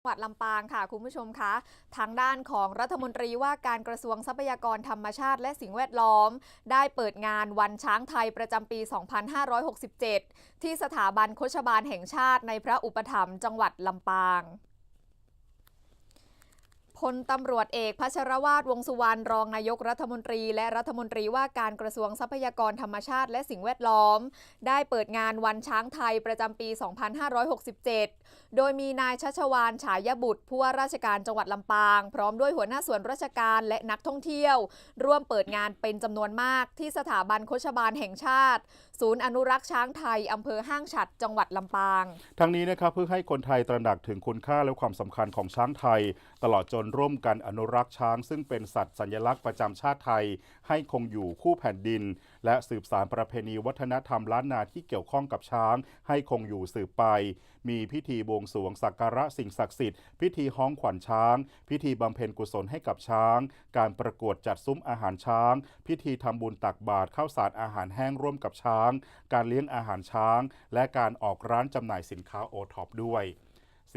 จังหวัดลำปางค่ะ คุณผู้ชมคะทางด้านของรัฐมนตรีว่าการกระทรวงทรัพยากรธรรมชาติและสิ่งแวดล้อม ได้เปิดงานวันช้างไทยประจำปี 2567 ที่สถาบันโคชบาลแห่งชาติในพระอุปถัมภ์จังหวัดลำปาง พลตำรวจเอกพัชรวาทวงสุวรรณรองนายกรัฐมนตรี และรัฐมนตรีว่าการกระทรวงทรัพยากรธรรมชาติและสิ่งแวดล้อม ได้เปิดงานวันช้างไทยประจำปี 2567 โดยมีนายชัชวานฉายบุตรผู้ว่าราชการจังหวัดลำปาง พร้อมด้วยหัวหน้าส่วนราชการและนักท่องเที่ยว ร่วมเปิดงานเป็นจำนวนมากที่สถาบันโคชบาลแห่งชาติ ศูนย์อนุรักษ์ช้างไทยอำเภอห้างฉัดจังหวัดลำปาง ทั้งนี้นะครับเพื่อให้คนไทยตระหนักถึงคุณค่าและความสำคัญของช้างไทย ตลอดจนร่วมกันอนุรักษ์ช้าง ซึ่งเป็นสัตว์สัญลักษณ์ประจำชาติไทย ให้คงอยู่คู่แผ่นดิน และสืบสานประเพณีวัฒนธรรมล้านนาที่เกี่ยวข้องกับช้าง ให้คงอยู่สืบไป มีพิธีบวงสรวงสักการะสิ่งศักดิ์สิทธิ์ พิธีฮ้องขวัญช้าง พิธีบำเพ็ญกุศลให้กับช้าง การประกวดจัดซุ้มอาหารช้าง พิธีทำบุญตักบาตรข้าวสารอาหารแห้งร่วมกับช้าง การเลี้ยงอาหารช้าง และการออกร้านจำหน่ายสินค้าโอท็อปด้วย